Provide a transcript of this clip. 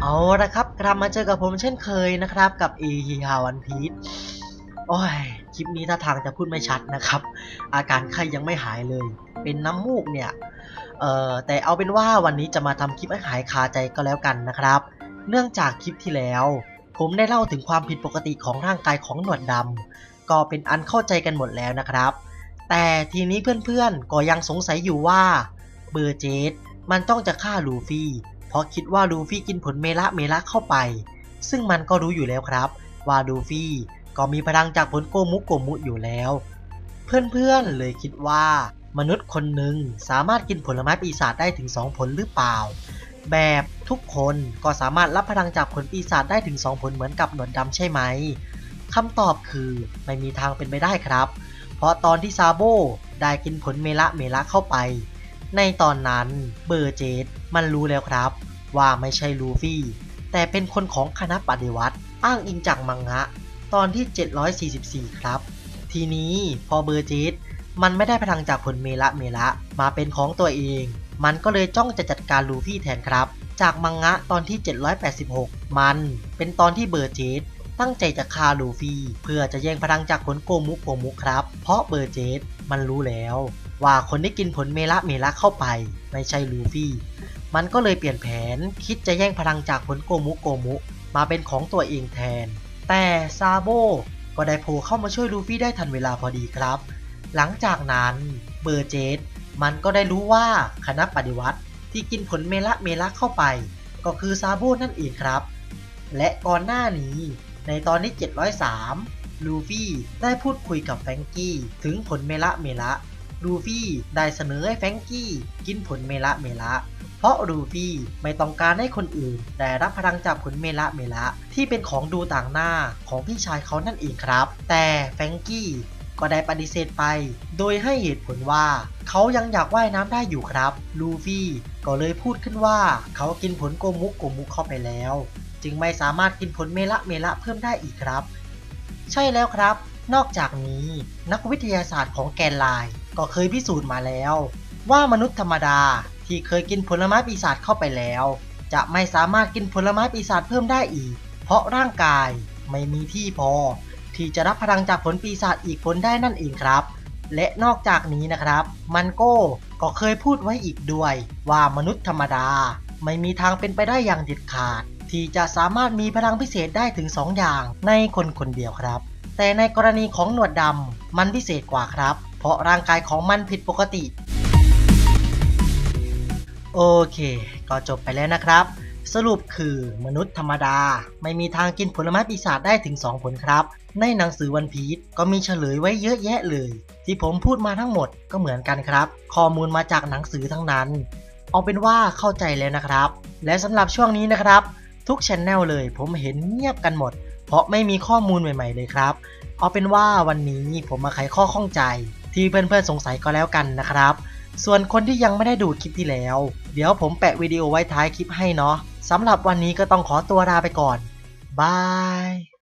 เอาละครับกลับมาเจอกับผมเช่นเคยนะครับ กับ e h ฮาวันพีทโอ้ยคลิปนี้ถ้าทางจะพูดไม่ชัดนะครับ อาการไข้ยังไม่หายเลย เป็นน้ำมูกเนี่ยเอ่อแต่เอาเป็นว่าวันนี้จะมาทำคลิปให้หายคาใจก็แล้วกันนะครับ เนื่องจากคลิปที่แล้ว ผมได้เล่าถึงความผิดปกติของร่างกายของหนวดดำก็เป็นอันเข้าใจกันหมดแล้วนะครับ แต่ทีนี้เพื่อนๆก็ยังสงสัยอยู่ว่าเบอร์เจดมันต้องจะฆ่าลูฟี่ ราะคิดว่าลูฟี่กินผลเมละเมละเข้าไป ซึ่งมันก็รู้อยู่แล้วครับ ว่าลูฟี่ก็มีพลังจากผลโกมุโกมุอยู่แล้ว เพื่อนๆเลยคิดว่ามนุษย์คนหนึ่งสามารถกินผลไม้ปีศาจได้ถึง 2 ผลหรือเปล่า แบบทุกคนก็สามารถรับพลังจากผลปีศาจได้ถึง 2 ผลเหมือนกับหนวดดำใช่ไหมคำตอบคือไม่มีทางเป็นไปได้ครับ เพราะตอนที่ซาโบได้กินผลเมละเมละเข้าไป ในตอนนั้นเบอร์เจดมันรู้แล้วครับ ว่าไม่ใช่ลูฟี่ แต่เป็นคนของคณะปฏิวัติ อ้างอิงจากมังงะ ตอนที่ 744 ครับ ทีนี้พอเบอร์เจดมันไม่ได้พลังจากผลเมละเมละมาเป็นของตัวเอง มันก็เลยจ้องจะจัดการลูฟี่แทนครับ จากมังงะตอนที่ 786 มันเป็นตอนที่เบอร์เจดตั้งใจจะฆ่าลูฟี่เพื่อจะแย่งพลังจากผลโกมุกโกมุกครับ เพราะเบอร์เจดมันรู้แล้ว ว่าคนที่กินผลเมละเมละเข้าไป ไม่ใช่ลูฟี่ มันก็เลยเปลี่ยนแผนคิดจะแย่งพลังจากผลโกมุโกมุมาเป็นของตัวเองแทน แต่ซาโบก็ได้โผล่เข้ามาช่วยลูฟี่ได้ทันเวลาพอดีครับ หลังจากนั้นเบอร์เจดมันก็ได้รู้ว่าคณะปฏิวัติที่กินผลเมละเมละเข้าไป ก็คือซาโบนั่นเองครับ และก่อนหน้านี้ในตอนที่ 703 ลูฟี่ได้พูดคุยกับแฟงกี้ถึงผลเมละเมละ ลูฟี่ได้เสนอให้แฟงกี้กินผลเมละเมละ ราะลูฟี่ไม่ต้องการให้คนอื่น ได้รับพลังจากผลเมละเมละ ที่เป็นของดูต่างหน้าของพี่ชายเขานั่นเองครับ แต่แฟงกี้ก็ได้ปฏิเสธไป โดยให้เหตุผลว่าเขายังอยากว่ายน้ำได้อยู่ครับ ลูฟี่ก็เลยพูดขึ้นว่าเขากินผลโกมุกโกมุกเข้าไปแล้ว จึงไม่สามารถกินผลเมละเมละเพิ่มได้อีกครับ ใช่แล้วครับ นอกจากนี้นักวิทยาศาสตร์ของแกนไลน์ก็เคยพิสูจน์มาแล้ว ว่ามนุษย์ธรรมดา ที่เคยกินผลไม้ปีศาจเข้าไปแล้ว จะไม่สามารถกินผลไม้ปีศาจเพิ่มได้อีก เพราะร่างกายไม่มีที่พอ ที่จะรับพลังจากผลปีศาจอีกผลได้นั่นเองครับ และนอกจากนี้นะครับ มันโก้ก็เคยพูดไว้อีกด้วย ว่ามนุษย์ธรรมดา ไม่มีทางเป็นไปได้อย่างเด็ดขาด ที่จะสามารถมีพลังพิเศษได้ถึง 2 อย่างในคนคนเดียวครับ แต่ในกรณีของหนวดดำมันพิเศษกว่าครับ เพราะร่างกายของมันผิดปกติ โอเค ก็จบไปแล้วนะครับ สรุปคือมนุษย์ธรรมดา ไม่มีทางกินผลไม้ปีศาจได้ถึง 2 ผลครับ ในหนังสือวันพีชก็มีเฉลยไว้เยอะแยะเลย ที่ผมพูดมาทั้งหมดก็เหมือนกันครับ ข้อมูลมาจากหนังสือทั้งนั้น เอาเป็นว่าเข้าใจแล้วนะครับ และสำหรับช่วงนี้นะครับ ทุกช anel เลยผมเห็นเงียบกันหมด เพราะไม่มีข้อมูลใหม่ ๆ เลยครับ เอาเป็นว่าวันนี้ผมมาไขข้อข้องใจ ที่เพื่อนๆสงสัยก็แล้วกันนะครับ ส่วนคนที่ยังไม่ได้ดูคลิปที่แล้ว เดี๋ยวผมแปะวิดีโอไว้ท้ายคลิปให้เนาะสำหรับวันนี้ก็ต้องขอตัวลาไปก่อน บาย